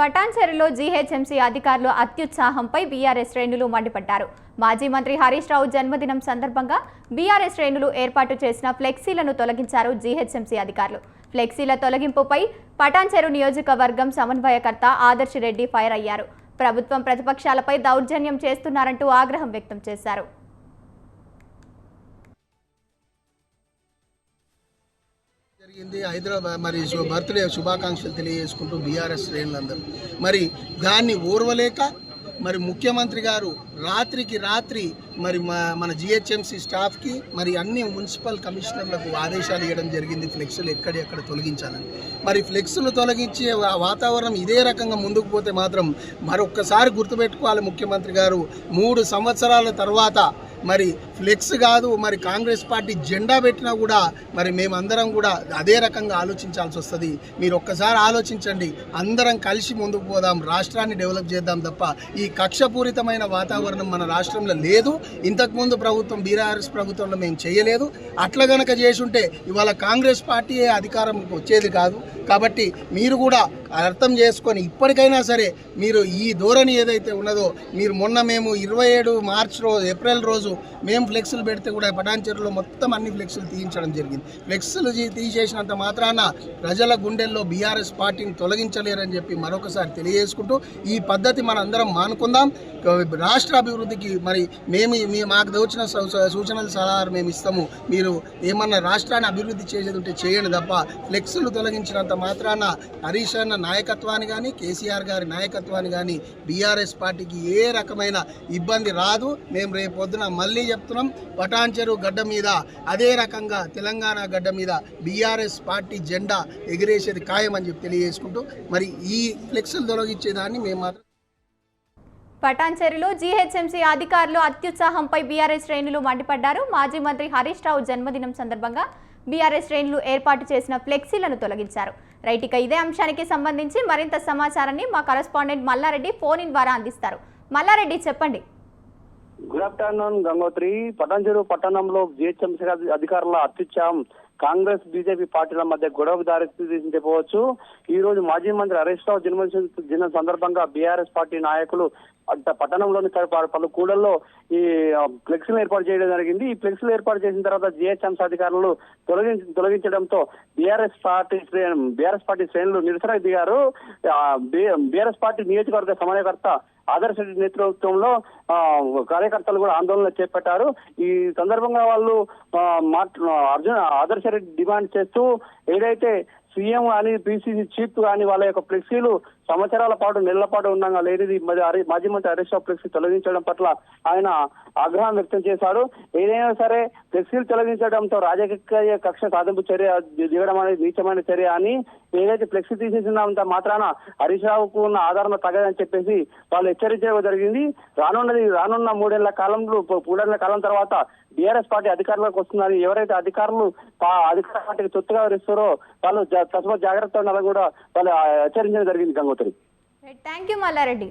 పటాన్చెరులో GHMC అధికారులు అత్యుత్సాహంపై BRS శ్రేణులు మండిపడ్డారు. మాజీ మంత్రి హరీష్ రావు జన్మదినం సందర్భంగా బీఆర్ఎస్ శ్రేణులు ఏర్పాటు చేసిన ఫ్లెక్సీలను తొలగించారు జీహెచ్ఎంసీ అధికారులు. ఫ్లెక్సీల తొలగింపుపై పటాన్చెరు నియోజకవర్గం సమన్వయకర్త ఆదర్శ్ రెడ్డి ఫైర్ అయ్యారు. ప్రభుత్వం ప్రతిపక్షాలపై దౌర్జన్యం చేస్తున్నారంటూ ఆగ్రహం వ్యక్తం చేశారు. జరిగింది. హైదరాబాద్ మరి బర్త్డే శుభాకాంక్షలు తెలియజేసుకుంటూ బీఆర్ఎస్ శ్రేణులందరూ. మరి దాన్ని ఓర్వలేక మరి ముఖ్యమంత్రి గారు రాత్రికి రాత్రి మరి మన జిహెచ్ఎంసీ స్టాఫ్కి మరి అన్ని మున్సిపల్ కమిషనర్లకు ఆదేశాలు ఇవ్వడం జరిగింది. ఫ్లెక్సులు ఎక్కడెక్కడ తొలగించాలని. మరి ఫ్లెక్సులు తొలగించే వాతావరణం ఇదే రకంగా ముందుకు పోతే మాత్రం మరొక్కసారి గుర్తుపెట్టుకోవాలి ముఖ్యమంత్రి గారు. మూడు సంవత్సరాల తర్వాత మరి ఫ్లెక్స్ కాదు మరి కాంగ్రెస్ పార్టీ జెండా పెట్టినా కూడా మరి మేమందరం కూడా అదే రకంగా ఆలోచించాల్సి వస్తుంది. మీరు ఒక్కసారి ఆలోచించండి. అందరం కలిసి ముందుకు పోదాం రాష్ట్రాన్ని డెవలప్ చేద్దాం తప్ప ఈ కక్షపూరితమైన వాతావరణం మన రాష్ట్రంలో లేదు. ఇంతకుముందు ప్రభుత్వం బీఆర్ఎస్ ప్రభుత్వంలో మేము చేయలేదు. అట్లా గనక చేసుంటే ఇవాళ కాంగ్రెస్ పార్టీ అధికారంకి వచ్చేది కాదు. కాబట్టి మీరు కూడా అర్థం చేసుకొని ఇప్పటికైనా సరే మీరు ఈ ధోరణి ఏదైతే ఉన్నదో మీరు మొన్న మేము ఇరవై ఏడు మార్చ్ రోజు ఏప్రిల్ రోజు మేము ఫ్లెక్సులు పెడితే కూడా పటాన్చెరులో మొత్తం అన్ని ఫ్లెక్సులు తీయించడం జరిగింది. ఫ్లెక్సులు తీసేసినంత మాత్రాన ప్రజల గుండెల్లో బీఆర్ఎస్ పార్టీని తొలగించలేరని చెప్పి మరొకసారి తెలియజేసుకుంటూ ఈ పద్ధతి మనందరం మానుకుందాం. రాష్ట్ర అభివృద్ధికి మరి మేము మీ మాకు దోచిన సూచనలు సలహాలు మేము ఇస్తాము. మీరు ఏమన్నా రాష్ట్రాన్ని అభివృద్ధి చేసేది ఉంటే చేయండి తప్ప ఫ్లెక్సులు తొలగించినంత మాత్రాన హరీష్ అన్న నాయకత్వాన్ని కానీ కేసీఆర్ గారి నాయకత్వాన్ని కానీ బీఆర్ఎస్ పార్టీకి ఏ రకమైన ఇబ్బంది రాదు. మేము రేపు పొద్దున మళ్ళీ చెప్తున్నాం పటాన్చెరు గడ్డ మీద అదే రకంగా తెలంగాణ గడ్డ మీద బీఆర్ఎస్ పార్టీ జెండా ఎగిరేసేది ఖాయమని చెప్పి తెలియజేసుకుంటూ మరి ఈ ఫ్లెక్సులు తొలగించేదాన్ని మేము మాత్రం పటాన్చెరులో జీహెచ్ఎంసీ అధికారులు అత్యుత్సాహంపై బీఆర్ఎస్ శ్రేణులు మండిపడ్డారు. మాజీ మంత్రి హరీష్ రావు జన్మదినం సందర్భంగా బీఆర్ఎస్ శ్రేణులు ఏర్పాటు చేసిన ఫ్లెక్సీలను తొలగించారు. రైట్ ఇదే అంశానికి సంబంధించి మరింత సమాచారాన్ని మా కరెస్పాండెంట్ మల్లారెడ్డి ఫోన్ ఇన్ ద్వారా అందిస్తారు. మల్లారెడ్డి చెప్పండి. Good afternoon Gangotri. పటాన్చెరు పట్టణంలో జిహెచ్ఎంసీ అధికారుల అత్యుత్సాహం కాంగ్రెస్ బీజేపీ పార్టీల మధ్య గొడవకు దారితీసింది చెప్పవచ్చు. ఈ రోజు మాజీ మంత్రి హరీష్ రావు జన్మదిన దినం సందర్భంగా బీఆర్ఎస్ పార్టీ నాయకులు పట్టణంలోని పలు- కూడల్లో ఈ ఆ, ఫ్లెక్సీలు ఏర్పాటు చేయడం జరిగింది. ఈ ఫ్లెక్సీలు ఏర్పాటు చేసిన తర్వాత జిహెచ్ఎంసీ అధికారులు తొలగించి తొలగించడంతో బీఆర్ఎస్ పార్టీ బీఆర్ఎస్ పార్టీ శ్రేణులు నిరసన దిగారు. బీఆర్ఎస్ పార్టీ నియోజకవర్గ సమన్వయకర్త ఆదర్శ రెడ్డి నేతృత్వంలో కార్యకర్తలు కూడా ఆందోళన చేపట్టారు. ఈ సందర్భంగా వాళ్ళు అర్జున మాట్లా ఆదర్శ రెడ్డి డిమాండ్ చేస్తూ ఏదైతే సీఎం కానీ బీసీసీ చీఫ్ కానీ వాళ్ళ యొక్క ఫ్లెక్సీలు సంవత్సరాల పాటు నెలల పాటు ఉండగా లేనిది మాజీ మంత్రి హరీష్ రావు ఫ్లెక్సీ తొలగించడం పట్ల ఆయన ఆగ్రహం వ్యక్తం చేశారు. ఏదైనా సరే ఫ్లెక్సీలు తొలగించడంతో రాజకీయ కక్ష సాధింపు చర్య దిగడం అనేది నీచమైన చర్య అని ఏదైతే ఫ్లెక్సీ తీసేసినంత మాత్రాన హరీష్ రావుకు ఉన్న ఆధారణ తగదని చెప్పేసి వాళ్ళు హెచ్చరించడం జరిగింది. రానున్నది రానున్న మూడేళ్ళ కాలంలో మూడేళ్ళ కాలం తర్వాత బీఆర్ఎస్ పార్టీ అధికారంలోకి వస్తుందని ఎవరైతే అధికారులు అధికార పార్టీకి తొత్తుగా వరిస్తారో వాళ్ళు తస్మ జాగ్రత్త ఉండాలని కూడా వాళ్ళు హెచ్చరించడం జరిగింది గంగోత్రి. Thank you Mallareddy